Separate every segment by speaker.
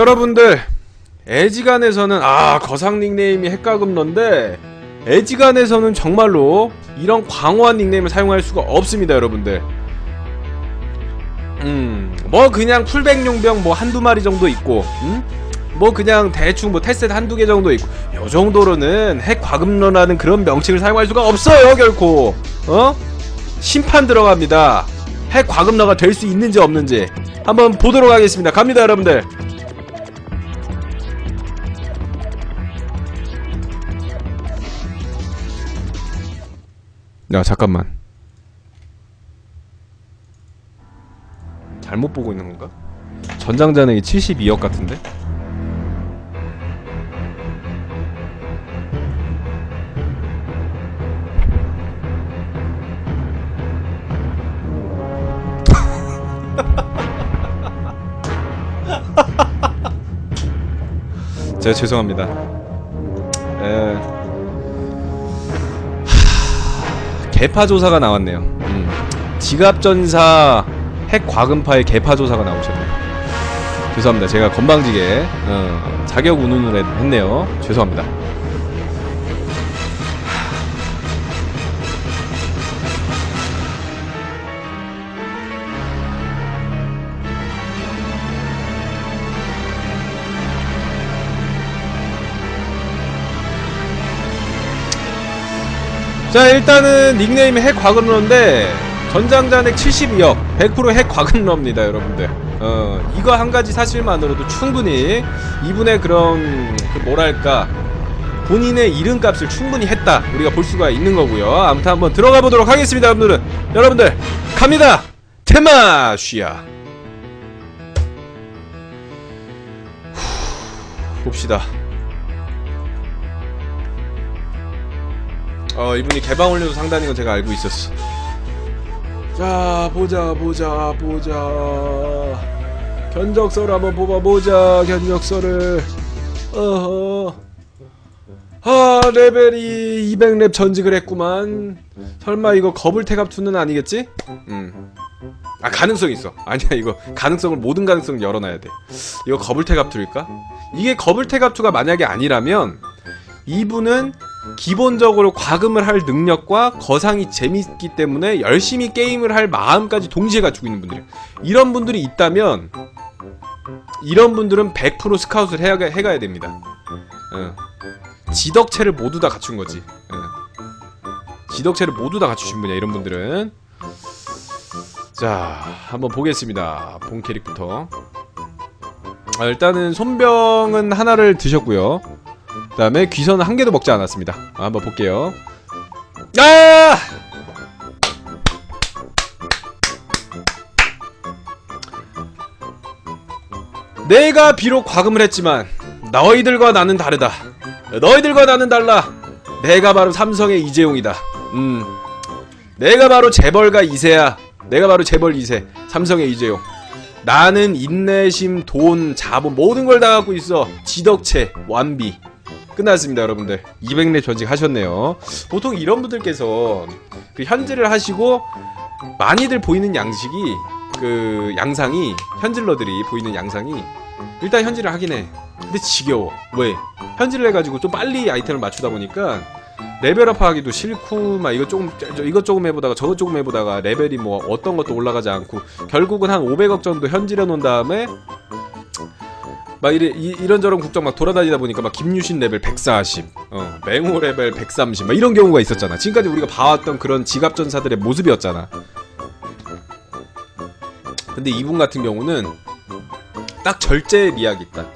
Speaker 1: 자 여러분들 애지간에서는 아 거상 닉네임이 핵가금러인데 애지간에서는 정말로 이런 광호한 닉네임을 사용할 수가 없습니다 여러분들. 음뭐 그냥 풀백 용병 뭐 한두 마리 정도 있고 음? 뭐 그냥 대충 뭐 테스트 한두 개 정도 있고 요 정도로는 핵 과금러라는 그런 명칭을 사용할 수가 없어요 결코. 어? 심판 들어갑니다. 핵 과금러가 될 수 있는지 없는지 한번 보도록 하겠습니다. 갑니다 여러분들 야 잠깐만 잘못 보고 있는 건가? 전장 잔액이 72억 같은데? 제가 죄송합니다. 개파 조사가 나왔네요. 음. 지갑 전사 핵 과금파의 개파 조사가 나오셨네요. 죄송합니다. 제가 건방지게 어, 자격 운운을 했, 했네요. 죄송합니다. 자 일단은 닉네임이 핵 과금러인데 전장잔액 72억 100%핵 과금러입니다 여러분들. 어 이거 한 가지 사실만으로도 충분히 이분의 그런 그 뭐랄까 본인의 이름값을 충분히 했다. 우리가 볼 수가 있는 거고요. 아무튼 한번 들어가 보도록 하겠습니다 여러분들은. 여러분들 갑니다! 후, 봅시다 어 이분이 개방 올려도 상단인 건 제가 알고 있었어. 자 보자 보자 보자. 견적서를 한번 뽑아보자 견적서를. 어허. 아 레벨이 200렙 전직을 했구만. 설마 이거 거불 태갑 2는 아니겠지? 음아 가능성 있어. 아니야 이거 가능성을 모든 가능성을 열어놔야 돼. 이거 거불 태갑 2일까? 이게 거불 태갑 2가 만약에 아니라면 이분은 기본적으로 과금을 할 능력과 거상이 재밌기 때문에 열심히 게임을 할 마음까지 동시에 갖추고 있는 분들이에요. 이런 분들이 있다면 이런 분들은 100% 스카웃을 해야, 해가야 됩니다. 어. 지덕체를 모두 다 갖춘 거지. 어. 지덕체를 모두 다 갖추신 분이야 이런 분들은. 자 한번 보겠습니다. 본 캐릭부터. 아, 일단은 손병은 하나를 드셨고요. 그 다음에 귀선은 한 개도 먹지 않았습니다. 아, 한번 볼게요. 아! 내가 비록 과금을 했지만 너희들과 나는 다르다. 너희들과 나는 달라. 내가 바로 삼성의 이재용이다. 음. 내가 바로 재벌가 이세야. 내가 바로 재벌 이세 삼성의 이재용. 나는 인내심, 돈, 자본 모든 걸 다 갖고 있어. 지덕체, 완비 끝났습니다 여러분들. 200렙 전직 하셨네요. 보통 이런 분들께서 그 현질을 하시고 많이들 보이는 양식이 그 양상이 현질러들이 보이는 양상이 일단 현질을 하긴 해. 근데 지겨워. 왜? 현질을 해가지고 좀 빨리 아이템을 맞추다 보니까 레벨업 하기도 싫고 막 이거 조금 저, 이것 조금 해보다가 저것 조금 해보다가 레벨이 뭐 어떤 것도 올라가지 않고 결국은 한 500억 정도 현질해 놓은 다음에 막 이래 이, 이런저런 국적 막 돌아다니다 보니까 막 김유신 레벨 140, 어 맹호 레벨 130, 막 이런 경우가 있었잖아. 지금까지 우리가 봐왔던 그런 지갑 전사들의 모습이었잖아. 근데 이분 같은 경우는 딱 절제 리약이 있다.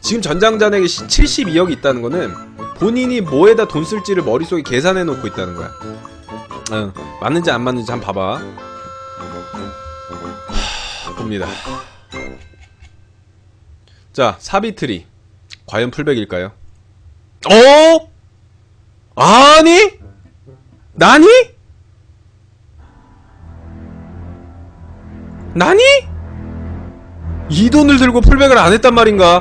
Speaker 1: 지금 전장 잔액이 72억이 있다는 거는 본인이 뭐에다 돈 쓸지를 머릿속에 계산해 놓고 있다는 거야. 어, 맞는지 안 맞는지 한번 봐봐. 하, 봅니다. 자, 사비트리. 과연 풀백일까요? 어? 아니? 나니? 나니? 이 돈을 들고 풀백을 안 했단 말인가?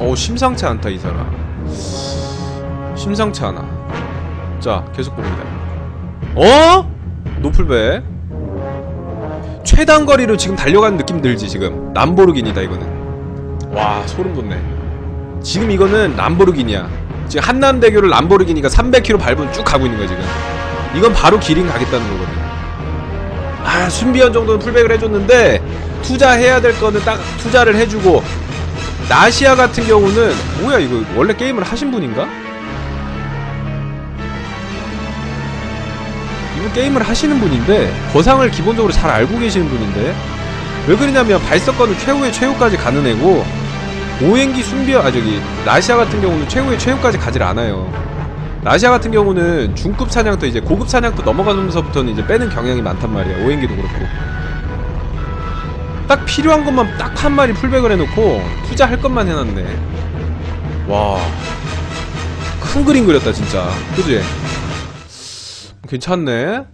Speaker 1: 어, 심상치 않다, 이 사람. 심상치 않아. 자, 계속 봅니다. 어? 노플백. 최단 거리로 지금 달려가는 느낌 들지 지금? 람보르기니다 이거는. 와 소름 돋네. 지금 이거는 람보르기니야. 지금 한남대교를 람보르기니가 300km 밟으면 쭉 가고 있는 거야 지금. 이건 바로 기린 가겠다는 거거든. 아 순비현 정도는 풀백을 해줬는데 투자해야 될 거는 딱 투자를 해주고 나시아 같은 경우는 뭐야 이거 원래 게임을 하신 분인가? 이분 게임을 하시는 분인데 거상을 기본적으로 잘 알고 계시는 분인데 왜 그러냐면 발석권은 최후의 최후까지 가는 애고 오행기 순비어 아 저기 라시아 같은 경우는 최후의 최후까지 가질 않아요. 라시아 같은 경우는 중급 사냥터 이제 고급 사냥터 넘어가면서부터는 이제 빼는 경향이 많단 말이야. 오행기도 그렇고. 딱 필요한 것만 딱 한 마리 풀백을 해놓고 투자할 것만 해놨네. 와. 큰 그림 그렸다 진짜. 그지? 괜찮네.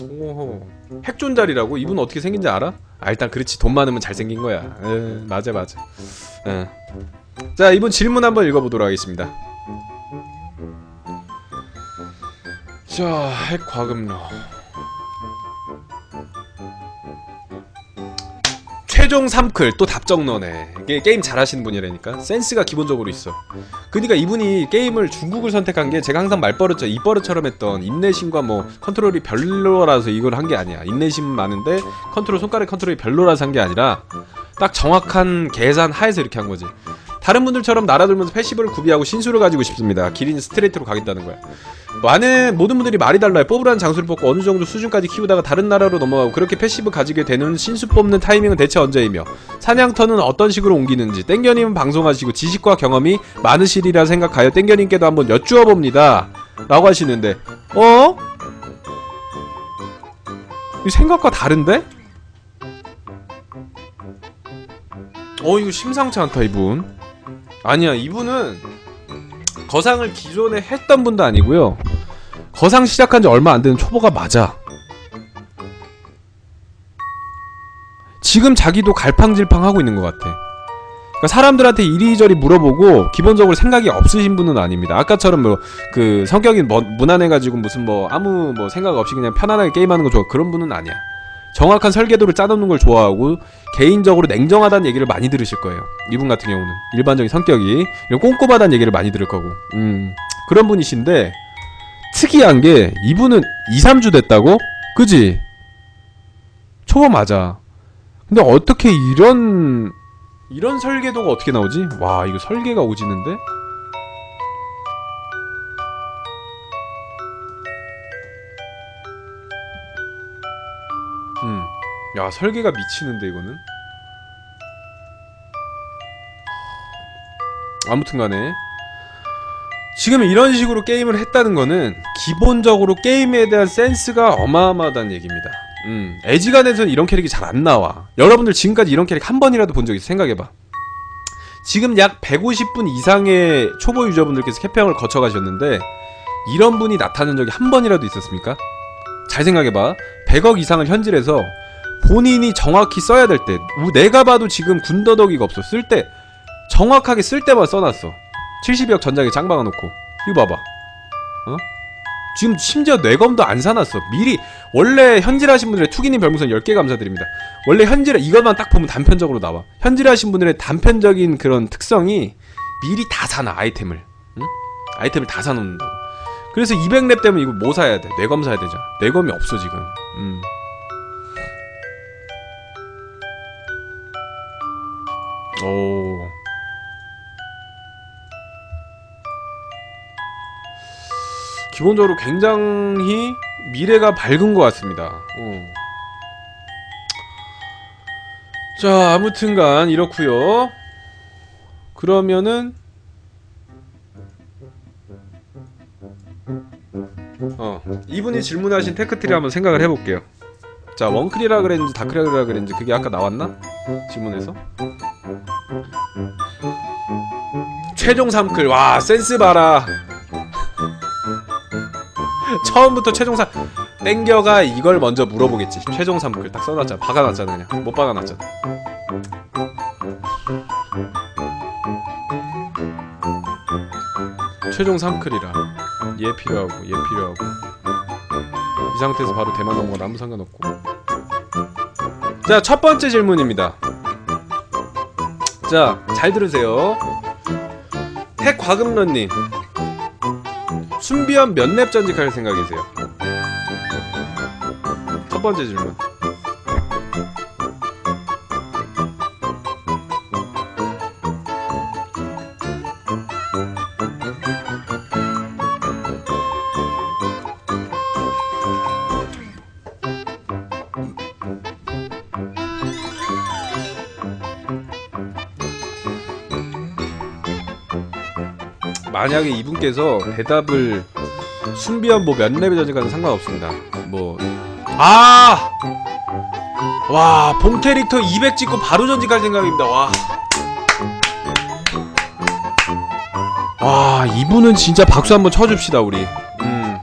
Speaker 1: 오호. 핵존잘이라고? 이분 어떻게 생긴지 알아? 아 일단 그렇지 돈 많으면 잘생긴 거야. 에, 맞아 맞아. 에. 자 이분 질문 한번 읽어보도록 하겠습니다. 자 핵과금로. 최종 3클 또 답정너네. 이게 게임 잘하시는 분이라니까. 센스가 기본적으로 있어. 그니까 이분이 게임을 중국을 선택한 게 제가 항상 말버릇 입버릇처럼 했던 인내심과 뭐 컨트롤이 별로라서 이걸 한 게 아니야. 인내심 많은데 컨트롤 손가락 컨트롤이 별로라서 한 게 아니라 딱 정확한 계산 하에서 이렇게 한 거지 다른 분들처럼 날아들면서 패시브를 구비하고 신수를 가지고 싶습니다 기린 스트레이트로 가겠다는 거야 많은 모든 분들이 말이 달라요. 뽑으라는 장소를 뽑고 어느 정도 수준까지 키우다가 다른 나라로 넘어가고 그렇게 패시브 가지게 되는 신수 뽑는 타이밍은 대체 언제이며 사냥터는 어떤 식으로 옮기는지 땡겨님은 방송하시고 지식과 경험이 많으시리라 생각하여 땡겨님께도 한번 여쭈어 봅니다. 라고 하시는데 어? 이 생각과 다른데? 어 이거 심상치 않다 이분 아니야 이분은 거상을 기존에 했던 분도 아니고요. 거상 시작한 지 얼마 안 되는 초보가 맞아. 지금 자기도 갈팡질팡 하고 있는 것 같아. 그러니까 사람들한테 이리저리 물어보고 기본적으로 생각이 없으신 분은 아닙니다. 아까처럼 뭐 그 성격이 뭐, 무난해가지고 무슨 뭐 아무 뭐 생각 없이 그냥 편안하게 게임하는 거 좋아 그런 분은 아니야. 정확한 설계도를 짜놓는 걸 좋아하고 개인적으로 냉정하다는 얘기를 많이 들으실 거예요. 이분 같은 경우는 일반적인 성격이 꼼꼼하다는 얘기를 많이 들을 거고 음 그런 분이신데 특이한 게 이분은 2, 3주 됐다고? 그지? 초보 맞아. 근데 어떻게 이런 이런 설계도가 어떻게 나오지? 와 이거 설계가 오지는데? 야 설계가 미치는데 이거는 아무튼간에 지금 이런 식으로 게임을 했다는 거는 기본적으로 게임에 대한 센스가 어마어마하다는 얘기입니다. 음, 에지간에서는 이런 캐릭이 잘 안 나와. 여러분들 지금까지 이런 캐릭 한 번이라도 본 적 있어? 생각해봐. 지금 약 150분 이상의 초보 유저분들께서 캐평을 거쳐가셨는데 이런 분이 나타난 적이 한 번이라도 있었습니까? 잘 생각해봐. 100억 이상을 현질해서 본인이 정확히 써야 될 때, 우- 내가 봐도 지금 군더더기가 없어. 쓸 때, 정확하게 쓸 때만 써놨어. 70억 전장에 짱 박아놓고. 이거 봐봐. 어? 지금 심지어 뇌검도 안 사놨어. 미리, 원래 현질하신 분들의 투기님 별풍선 10개 감사드립니다. 원래 현질, 이것만 딱 보면 단편적으로 나와. 현질하신 분들의 단편적인 그런 특성이 미리 다 사놔, 아이템을. 응? 아이템을 다 사놓는다고. 그래서 200렙 되면 이거 뭐 사야 돼? 뇌검 사야 되잖아. 뇌검이 없어, 지금. 음. 오. 기본적으로 굉장히 미래가 밝은 것 같습니다. 어. 자, 아무튼간 이렇고요. 그러면은 어 이분이 질문하신 테크트리 한번 생각을 해볼게요. 자, 원클이라 그랬는지 다크리라 그랬는지 그게 아까 나왔나? 질문에서? 최종 3클. 와 센스 봐라. 처음부터 최종 3 땡겨가 이걸 먼저 물어보겠지. 최종 3클 딱 써놨잖아. 박아놨잖아 그냥. 못 박아놨잖아. 최종 3클이라. 얘 필요하고 얘 필요하고. 이 상태에서 바로 대만 넘어가도 아무 상관없고. 자 첫 번째 질문입니다 자 잘 들으세요 핵과금러님 순비현 몇랩 전직할 생각이세요? 첫 번째 질문 만약에 이분께서 대답을 순비현 뭐몇 랩의 전직과는 상관없습니다. 뭐 아! 와, 본 캐릭터 200 찍고 바로 전직할 생각입니다. 와. 와, 이분은 진짜 박수 한번 쳐 줍시다, 우리. 음.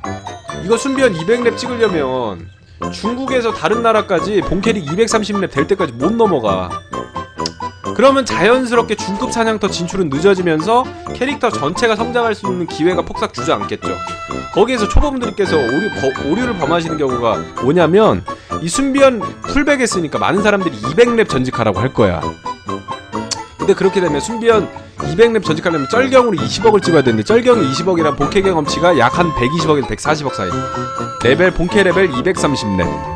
Speaker 1: 이거 순비현 200랩 찍으려면 중국에서 다른 나라까지 본 캐릭 230랩 될 때까지 못 넘어가. 그러면 자연스럽게 중급 사냥터 진출은 늦어지면서 캐릭터 전체가 성장할 수 있는 기회가 폭삭 주저앉겠죠. 거기에서 초보분들께서 오류, 거- 오류를 범하시는 경우가 뭐냐면 이 순비현 풀백 했으니까 많은 사람들이 200랩 전직하라고 할 거야. 근데 그렇게 되면 순비현 200랩 전직하려면 쩔경으로 20억을 찍어야 되는데 쩔경이 20억이란 본캐 경험치가 약 한 120억에서 140억 사이. 레벨 본캐 레벨 230렙.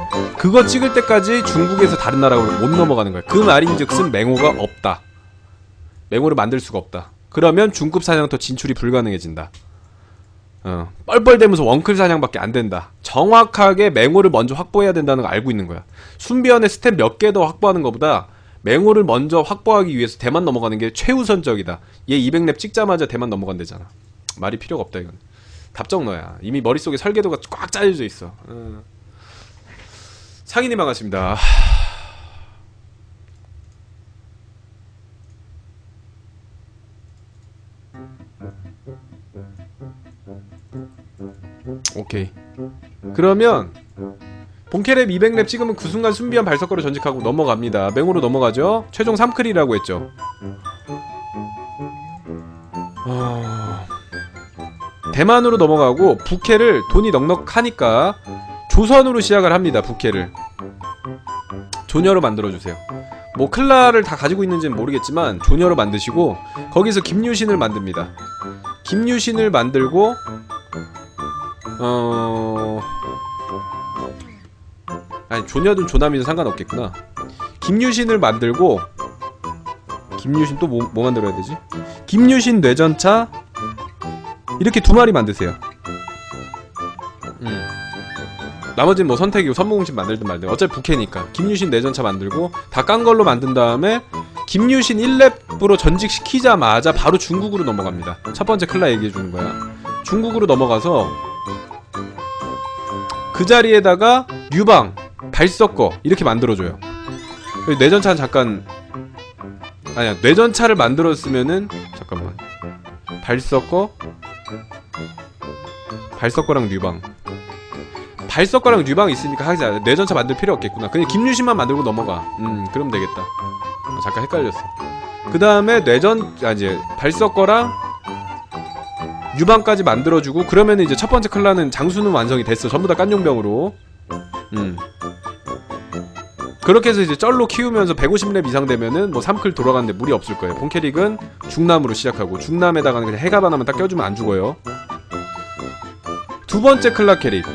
Speaker 1: 그거 찍을 때까지 중국에서 다른 나라로 못 넘어가는 거야. 그 말인즉슨 맹호가 없다. 맹호를 만들 수가 없다. 그러면 중급 사냥터 진출이 불가능해진다. 어, 뻘뻘대면서 원클 사냥밖에 안 된다. 정확하게 맹호를 먼저 확보해야 된다는 걸 알고 있는 거야. 순비현의 스텝 몇 개 더 확보하는 것보다 맹호를 먼저 확보하기 위해서 대만 넘어가는 게 최우선적이다. 얘 200렙 찍자마자 대만 넘어간대잖아. 말이 필요가 없다 이건. 답정 너야. 이미 머릿속에 설계도가 꽉 짜여져 있어. 어. 상인이 반갑습니다. 오케이. 그러면 본캐랩 200랩 찍으면 그 순간 순비한 발석거로 전직하고 넘어갑니다. 맹으로 넘어가죠. 최종 3클이라고 했죠. 어... 대만으로 넘어가고 부캐를 돈이 넉넉하니까 조선으로 시작을 합니다. 부캐를 조녀로 만들어 주세요. 뭐 클라를 다 가지고 있는지는 모르겠지만 조녀로 만드시고 거기서 김유신을 만듭니다. 김유신을 만들고 어 아니 조녀든 조남이든 상관없겠구나. 김유신을 만들고 김유신 또 뭐 뭐 만들어야 되지? 김유신 뇌전차 이렇게 두 마리 만드세요. 나머지는 뭐 선택이고 선무공신 만들든 말든 어차피 부캐니까. 김유신 내전차 만들고 다 깐 걸로 만든 다음에 김유신 1렙으로 전직시키자마자 바로 중국으로 넘어갑니다. 첫 번째 클라 얘기해 주는 거야. 중국으로 넘어가서 그 자리에다가 류방 발석거 이렇게 만들어줘요. 내전차는 잠깐 아니야 뇌전차를 만들었으면은 잠깐만. 발석거? 발석거랑 류방 발석거랑 류방 있으니까 하자 내전차 만들 필요 없겠구나. 그냥 김유신만 만들고 넘어가. 음 그럼 되겠다. 어, 잠깐 헷갈렸어. 그 다음에 뇌전 아 이제 발석거랑 유방까지 만들어주고 그러면 이제 첫 번째 클라는 장수는 완성이 됐어. 전부 다 깐용병으로. 음. 그렇게 해서 이제 쩔로 키우면서 150렙 이상 되면은 뭐 3클 돌아가는데 무리 없을 거예요. 본캐릭은 중남으로 시작하고 중남에다가는 그냥 해갑 하나만 딱 껴주면 안 죽어요. 두 번째 클라 캐릭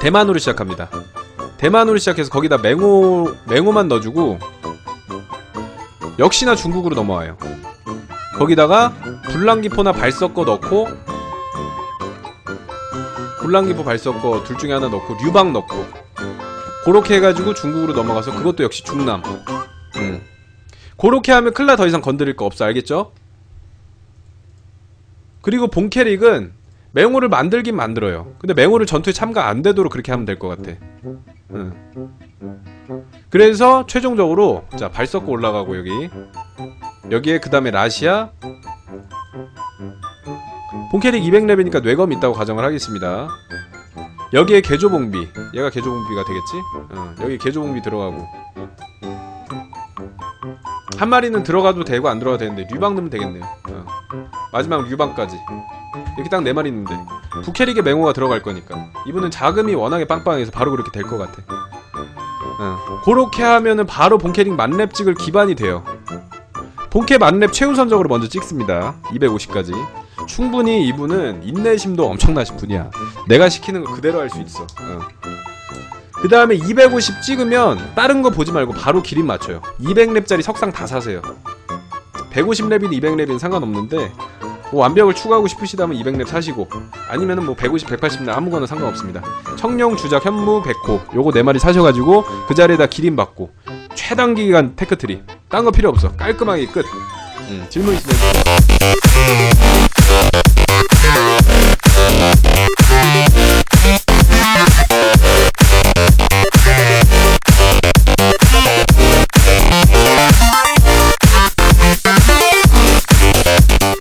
Speaker 1: 대만으로 시작합니다. 대만으로 시작해서 거기다 맹호 맹호만 넣어주고 역시나 중국으로 넘어와요. 거기다가 불랑기포나 발석거 넣고 불랑기포 발석거 둘 중에 하나 넣고 류방 넣고 그렇게 해가지고 중국으로 넘어가서 그것도 역시 중남. 음. 그렇게 하면 클라 더 이상 건드릴 거 없어 알겠죠? 그리고 본 캐릭은 맹호를 만들긴 만들어요. 근데 맹호를 전투에 참가 안 되도록 그렇게 하면 될 것 같아. 응. 그래서 최종적으로 자 발석고 올라가고 여기 여기에 그 다음에 라시아 본캐릭 200렙이니까 뇌검 있다고 가정을 하겠습니다. 여기에 개조봉비 얘가 개조봉비가 되겠지? 어, 여기 개조봉비 들어가고 한 마리는 들어가도 되고 안 들어가도 되는데 류방 넣으면 되겠네요. 어. 마지막 류방까지 이렇게 딱 네 마리 있는데 부캐릭에 맹호가 들어갈 거니까 이분은 자금이 워낙에 빵빵해서 바로 그렇게 될 것 같아. 어. 그렇게 하면은 바로 본캐릭 만렙 찍을 기반이 돼요. 본캐 만렙 최우선적으로 먼저 찍습니다. 250까지. 충분히 이분은 인내심도 엄청나신 분이야. 내가 시키는 거 그대로 할 수 있어. 그 다음에 250 찍으면 다른 거 보지 말고 바로 기린 맞춰요. 200렙짜리 석상 다 사세요. 150렙이든 200렙이든 상관없는데 뭐 완벽을 추구하고 싶으시다면 200렙 사시고 아니면은 뭐 150, 180렙 아무거나 상관없습니다. 청룡, 주작, 현무, 백호 요거 네 마리 사셔가지고 그 자리에다 기린 받고 최단기 기간 테크트리 딴 거 필요 없어 깔끔하게 끝. 음, 질문 있으면